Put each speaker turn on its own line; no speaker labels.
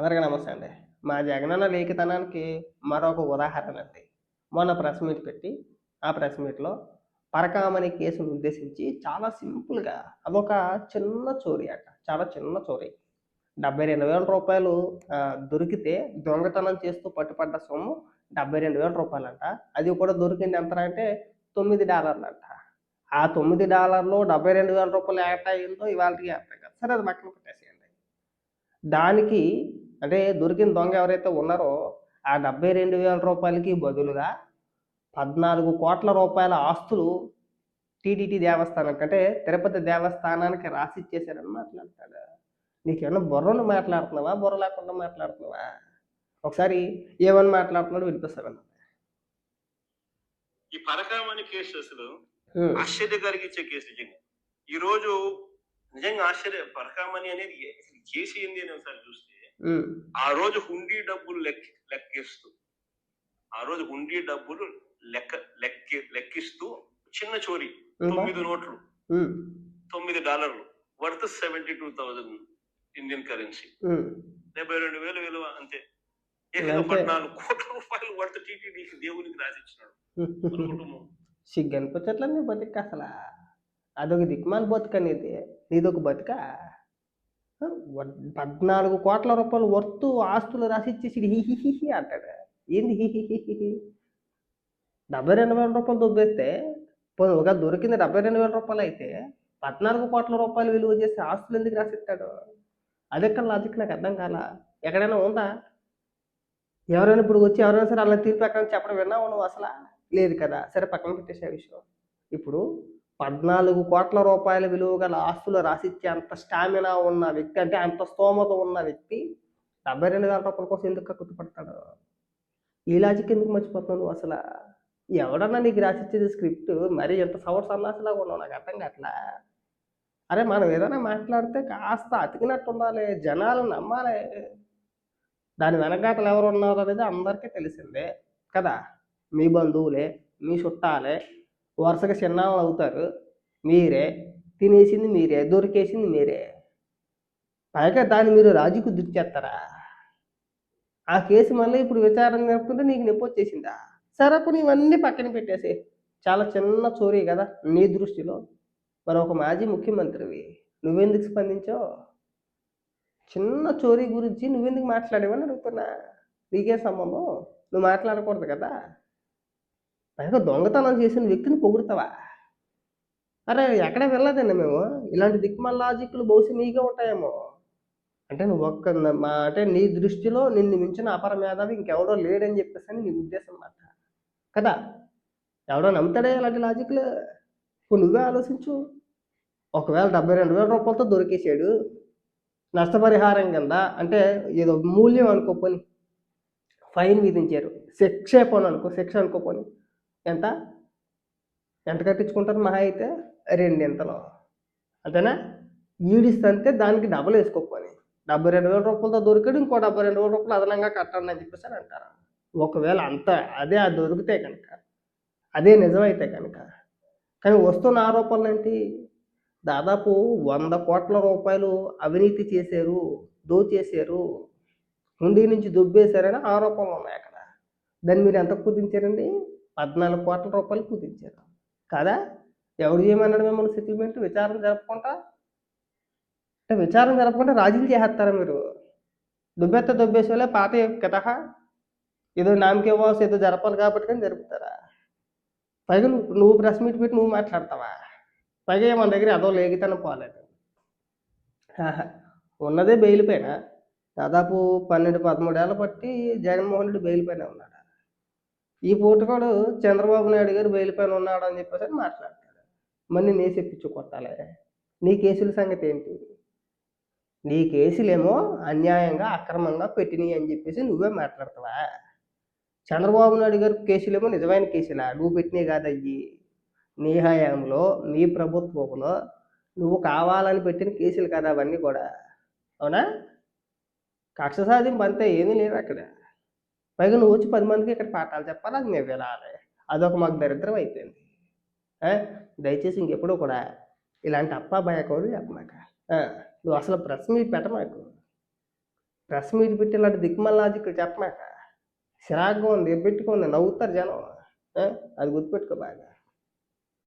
అందరికీ నమస్తే అండి. మా జగనన్న లేఖితనానికి మరొక ఉదాహరణ అండి. మొన్న ప్రెస్ మీట్ పెట్టి ఆ ప్రెస్ మీట్లో పరకామని కేసును ఉద్దేశించి చాలా సింపుల్గా అదొక చిన్న చోరీ అట చాలా చిన్న చోరీ. డెబ్బై రెండు వేల రూపాయలు దొరికితే దొంగతనం చేస్తూ పట్టుపడ్డ సొమ్ము డెబ్బై రెండు వేల రూపాయలు అంట అది కూడా దొరికింది ఎంత అంటే తొమ్మిది డాలర్లు అంట ఆ తొమ్మిది డాలర్లు డెబ్బై రెండు వేల రూపాయలు యాట అయ్యిందో ఇవాళకి అర్థం కాదు. సరే అది పక్కన పెట్టేసేయండి. దానికి అంటే దొరికిన దొంగ ఎవరైతే ఉన్నారో ఆ డెబ్బై రెండు వేల రూపాయలకి బదులుగా పద్నాలుగు కోట్ల రూపాయల ఆస్తులు టీటీడీ దేవస్థానానికి అంటే తిరుపతి దేవస్థానానికి రాసి ఇచ్చేసారని మాట్లాడతాడు నీకేమన్నా బుర్రను మాట్లాడుతున్నావా? బుర్ర లేకుండా మాట్లాడుతున్నావా? ఒకసారి ఏమని మాట్లాడుతున్నాడు వినిపిస్తాను
ఈ పరకామణి కేసు అసలు ఆశ్చర్య కలిగించే కేసు నిజంగా ఈ రోజు నిజంగా ఆశ్చర్య పరకామణి అనేది కేసు ఏంది అని ఒకసారి చూస్తే ఆ రోజు హుండీ డబ్బులు లెక్క లెక్కిస్తూ ఆ రోజు హుండీ డబ్బులు లెక్క లెక్కి లెక్కిస్తూ చిన్న చోరీ తొమ్మిది నోట్లు తొమ్మిది డాలర్లు worth seventy two thousand Indian currency. డెబ్బై రెండు వేలు విలువ అంతే. ఏకంగా
అంతే.
పద్నాలుగు కోట్ల రూపాయలు వర్త్ టీటీడీకి దేవునికి రాసిచ్చినాడు. కుటుంబం.
సిగ్గు అనిపించట్లా నీ బతిక అసలు. అదొక దిక్మాల బతుకనేది నీదొక బతుక? పద్నాలుగు కోట్ల రూపాయలు వర్తు ఆస్తులు రాసి ఇచ్చేసి హిహిహిహి అంటాడు. ఏంది హిహిహిహి డెబ్బై రెండు వేల రూపాయలు దొబ్బేస్తే ఒక దొరికింది డెబ్బై రెండు వేల రూపాయలు అయితే పద్నాలుగు కోట్ల రూపాయలు విలువ చేసి ఆస్తులు ఎందుకు రాసిస్తాడు? అదెక్కడ లాజిక్ నాకు అర్థం కాల. ఎక్కడైనా ఉందా? ఎవరైనా ఇప్పుడు వచ్చి ఎవరైనా సరే అలా తీర్పు ఎక్కడ చెప్పడం విన్నావు నువ్వు అసలు? లేదు కదా. సరే పక్కన పెట్టేసే విషయం. ఇప్పుడు పద్నాలుగు కోట్ల రూపాయల విలువ గల ఆస్తులు రాసిచ్చే అంత స్టామినా ఉన్న వ్యక్తి అంటే అంత స్తోమత ఉన్న వ్యక్తి డెబ్బై రెండు వేల రూపాయల కోసం ఎందుకు కక్కుతుపడతాడు ఈ లాజిక్ ఎందుకు మర్చిపోతున్నావు అసలు? ఎవడన్నా నీకు రాసిచ్చేది స్క్రిప్ట్ మరి ఎంత సవర్ సన్నాసిలాగా ఉన్నావు? నాకు అర్థం కావట్లా? అరే మనం ఏదైనా మాట్లాడితే కాస్త అతికినట్టు ఉండాలి జనాలు నమ్మాలి. దాని వెనకాతలు ఎవరు ఉన్నారు అనేది అందరికీ తెలిసిందే కదా? మీ బంధువులే మీ చుట్టాలే వరుసగా చిన్నాళ్ళు అవుతారు. మీరే తినేసింది మీరే దొరికేసింది మీరే. పైగా దాన్ని మీరు రాజుకు దుర్చేస్తారా? ఆ కేసు మళ్ళీ ఇప్పుడు విచారణ జరుపుకుంటే నీకు నొప్పి వచ్చేసిందా? సరే అప్పుడు ఇవన్నీ పక్కన పెట్టేసి చాలా చిన్న చోరీ కదా నీ దృష్టిలో. మరి ఒక మాజీ ముఖ్యమంత్రివి నువ్వెందుకు స్పందించావు? చిన్న చోరీ గురించి నువ్వెందుకు మాట్లాడేవని అడుగుతున్నా? నీకే సంబంధం? నువ్వు మాట్లాడకూడదు కదా? పైగా దొంగతనం చేసిన వ్యక్తిని పొగుడుతావా? అరే ఎక్కడ వెళ్ళదండి మేము. ఇలాంటి దిక్మల లాజిక్లు బహుశా నీకే ఉంటాయేమో. అంటే నువ్వు ఒక్క మా అంటే నీ దృష్టిలో నిన్ను మించిన అపర మేధావి ఇంకెవడో లేడని చెప్పేసి అని నీ ఉద్దేశం మాట కదా? ఎవడో నమ్ముతాడే ఇలాంటి లాజిక్లు? ఇప్పుడు నువ్వే ఆలోచించు. ఒకవేళ డెబ్బై రెండు వేల రూపాయలతో దొరికేసాడు నష్టపరిహారం కింద అంటే ఏదో మూల్యం అనుకోపోని ఫైన్ విధించారు. శిక్షే పోను అనుకో శిక్ష అనుకోపోని. ఎంత? ఎంత కట్టించుకుంటారు మహా అయితే? రెండింతలు. అంతేనా ఈడిస్తే దానికి డబ్బులు వేసుకోకపోని. డెబ్బై రెండు వేల రూపాయలతో దొరికాడు ఇంకో డెబ్బై రెండు వేల రూపాయలు అదనంగా కట్టండి అని చెప్పేసి అని అంటారు. ఒకవేళ అంత అదే అది దొరికితే కనుక అదే నిజమైతే కనుక. కానీ వస్తున్న ఆరోపణలు ఏంటి? దాదాపు వంద కోట్ల రూపాయలు అవినీతి చేశారు దోచేశారు హుండీ నుంచి దుబ్బేశారని ఆరోపణలు ఉన్నాయి అక్కడ. దాన్ని మీరు ఎంత కుదించారండి? పద్నాలుగు కోట్ల రూపాయలు కుదించారు. కదా? ఎవరు చేయమన్నాడు మిమ్మల్ని సెటిల్మెంట్ విచారణ జరపకుండా అంటే విచారణ జరపకుండా రాజీలు చేసేస్తారా మీరు? దుబ్బెత్త దుబ్బేసేలే పాత కథ. ఏదో నామకే వాస్ ఏదో జరపాలి కాబట్టి కానీ జరుపుతారా? పైగా నువ్వు నువ్వు ప్రెస్ మీట్ పెట్టి నువ్వు మాట్లాడతావా? పైగా మన దగ్గర అదో లేగితనం పోలేదు. ఉన్నదే బెయిల్ పైన. దాదాపు పన్నెండు పదమూడేళ్ళ బట్టి జగన్మోహన్ రెడ్డి బెయిల్ పైన ఉన్నాడు. ఈ పూటకోడు చంద్రబాబు నాయుడు గారు బయలుపైన ఉన్నాడు అని చెప్పేసి అని మాట్లాడతాడు. మళ్ళీ నీ చెప్పించు కొట్టాలి? నీ కేసుల సంగతి ఏంటి? నీ కేసులేమో అన్యాయంగా అక్రమంగా పెట్టినాయి అని చెప్పేసి నువ్వే మాట్లాడతావా? చంద్రబాబు నాయుడు గారి కేసులేమో నిజమైన కేసులా? నువ్వు పెట్టినవి కాదయ్యి. నీ హయాంలో నీ ప్రభుత్వంలో నువ్వు కావాలని పెట్టిన కేసులు కదా అవన్నీ కూడా. అవునా? కక్ష సాధింపు అంతే ఏమీ లేదు అక్కడ పైగా నువ్వు వచ్చి పది మందికి ఇక్కడ పాఠాలు చెప్పాలి అది మేము వెళ్ళాలి అదొక మాకు దరిద్రం అయిపోయింది. దయచేసి ఇంకెప్పుడు కూడా ఇలాంటి అప్పా భయ కౌరు చెప్పమాక నువ్వు అసలు ప్రెస్ మీట్ పెట్టమాకు. ప్రెస్ మీట్ పెట్టి ఇలాంటి దిక్కుమాల లాజిక్ చెప్పమాక. చిరాగ్గా ఉంది పెట్టుకుంది నవ్వుతారు జనం. అది గుర్తుపెట్టుకో బాగా.